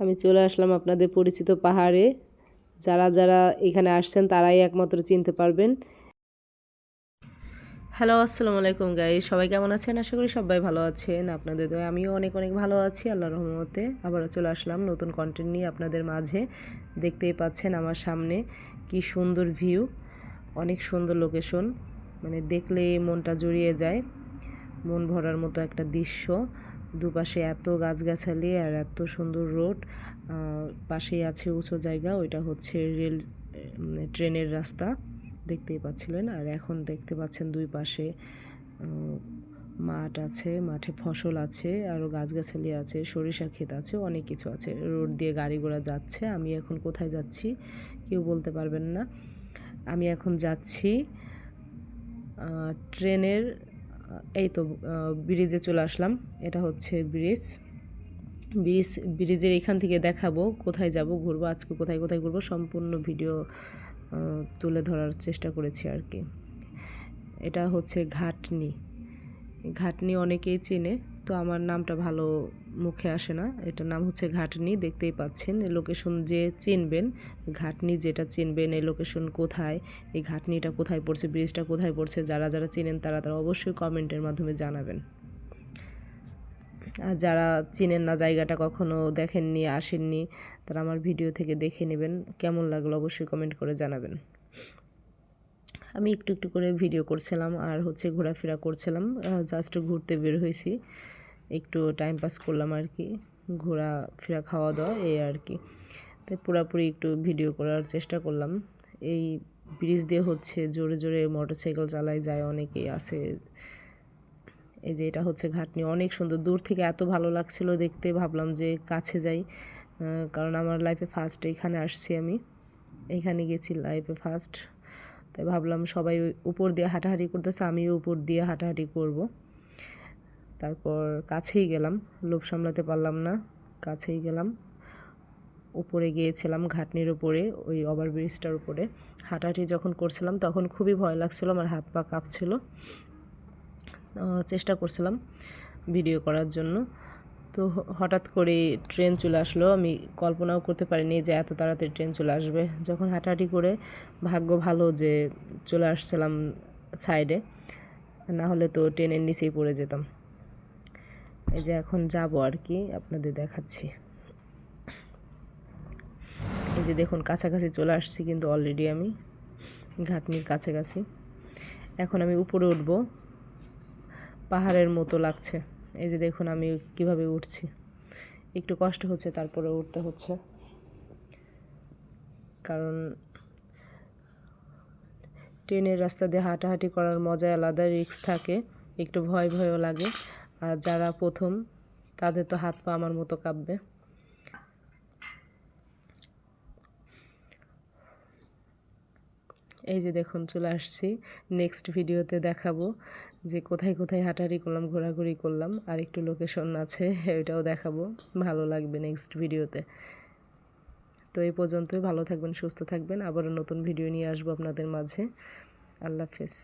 আমি চলে আসলাম আপনাদের পরিচিত পাহাড়ে। যারা যারা এখানে আসছেন, তারাই একমাত্র চিনতে পারবেন। হ্যালো আসসালামু আলাইকুম গাই সবাই কেমন আছেন? আশা করি সবাই ভালো আছেন। আপনাদের দয়ে, আমিও অনেক অনেক ভালো আছি আল্লাহ রহমতে। আবারও চলে আসলাম নতুন কন্টেন্ট নিয়ে আপনাদের মাঝে। দেখতেই পাচ্ছেন আমার সামনে কি সুন্দর ভিউ অনেক সুন্দর লোকেশন মানে দেখলে মনটা জড়িয়ে যায়, মন ভরার মতো একটা দৃশ্য। দুপাশে এত গাছগাছালি আর এত সুন্দর রোড পাশেই আছে উঁচু জায়গা, ওইটা হচ্ছে রেল ট্রেনের রাস্তা, দেখতেই পাচ্ছিলেন। আর এখন দেখতে পাচ্ছেন দুই পাশে মাঠ আছে, মাঠে ফসল আছে আরও গাছগাছালি আছে, সরিষা ক্ষেত আছে, অনেক কিছু আছে। রোড দিয়ে গাড়ি ঘোড়া যাচ্ছে, আমি এখন কোথায় যাচ্ছি কেউ বলতে পারবেন না। আমি এখন যাচ্ছি ট্রেনের এই তো ব্রিজে চলে আসলাম। এটা হচ্ছে ব্রিজ ব্রিজ ব্রিজের এখান থেকে দেখাবো কোথায় যাব ঘুরবো, আজকে কোথায় কোথায় ঘুরবো, সম্পূর্ণ ভিডিও তুলে ধরার চেষ্টা করেছি আর কি। এটা হচ্ছে ঘাটনি। ঘাটনি অনেকেই চেনে। তো আমার নামটা ভালো মুখে আসে না। এটার নাম হচ্ছে ঘাটনি, দেখতেই পাচ্ছেন। এই লোকেশন যে চিনবেন, ঘাটনি যেটা চিনবেন এই লোকেশন কোথায়, এই ঘাটনিটা কোথায় পড়ছে ব্রিজটা কোথায় পড়ছে, যারা যারা চিনেন তারা তারা অবশ্যই কমেন্টের মাধ্যমে জানাবেন। আর যারা চিনেন না, জায়গাটা কখনো দেখেননি, আসেননি, তারা আমার ভিডিও থেকে দেখে নেবেন। কেমন লাগল অবশ্যই কমেন্ট করে জানাবেন। আমি একটু একটু করে ভিডিও করছিলাম আর হচ্ছে ঘোরাফেরা করছিলাম জাস্ট ঘুরতে বের হয়েছি। একটু টাইম পাস করলাম আর কি ঘোরা ফেরা খাওয়া দাওয়া এই আর কি। তাই পুরাপুরি একটু ভিডিও করার চেষ্টা করলাম। এই ব্রিজ দিয়ে হচ্ছে জোরে জোরে মোটরসাইকেল চালায় যায় অনেকেই আছে। এই যে এটা হচ্ছে ঘাটনি, অনেক সুন্দর। দূর থেকে এত ভালো লাগছিল দেখতে, ভাবলাম যে কাছে যাই। কারণ আমার লাইফে ফার্স্ট এখানে আসছি আমি। এখানে গেছি লাইফে ফার্স্ট তাই ভাবলাম সবাই উপর দিয়ে হাঁটাহাঁটি করতেছে, আমিও উপর দিয়ে হাঁটাহাঁটি করব। তারপর কাছেই গেলাম, লোভ সামলাতে পারলাম না, কাছেই গেলাম। উপরে গিয়েছিলাম ঘাটনির উপরে, ওই ওভারব্রিজটার উপরে। হাঁটাহাঁটি যখন করছিলাম তখন খুবই ভয় লাগছিল, আমার হাত পা কাঁপছিল। চেষ্টা করছিলাম ভিডিও করার জন্য। তো হঠাৎ করে ট্রেন চলে আসলো, আমি কল্পনাও করতে পারিনি যে এত তাড়াতাড়ি ট্রেন চলে আসবে। যখন হাঁটাহাঁটি করে ভাগ্য ভালো যে চলে আসছিলাম সাইডে, না হলে তো ট্রেনের নিচেই পড়ে যেতাম। এই যে এখন যাব আর কি, আপনাদের দেখাচ্ছি। এই যে দেখুন, কাছাকাছি চলে আসছি কিন্তু অলরেডি আমি, ঘাটনির কাছাকাছি। এখন আমি উপরে উঠবো, পাহাড়ের মতো লাগছে। এই যে দেখুন, আমি কীভাবে উঠছি। একটু কষ্ট হচ্ছে, তারপরে উঠতে হচ্ছে। কারণ ট্রেনের রাস্তা দিয়ে হাঁটাহাঁটি করার মজায় আলাদা রিক্স থাকে, একটু ভয় ভয়ও লাগে। আর যারা প্রথম, তাদের তো হাত পা আমার মতো কাঁপবে। এই যে দেখুন, চলে আসছি। নেক্সট ভিডিওতে দেখাবো যে কোথায় কোথায় হাঁটাহাঁটি করলাম, ঘোরাঘুরি করলাম, আর একটু লোকেশন আছে, ওইটাও দেখাবো। ভালো লাগবে নেক্সট ভিডিওতে। তো এই পর্যন্তই, ভালো থাকবেন, সুস্থ থাকবেন। আবারও নতুন ভিডিও নিয়ে আসব আপনাদের মাঝে। আল্লাহ হাফেজ।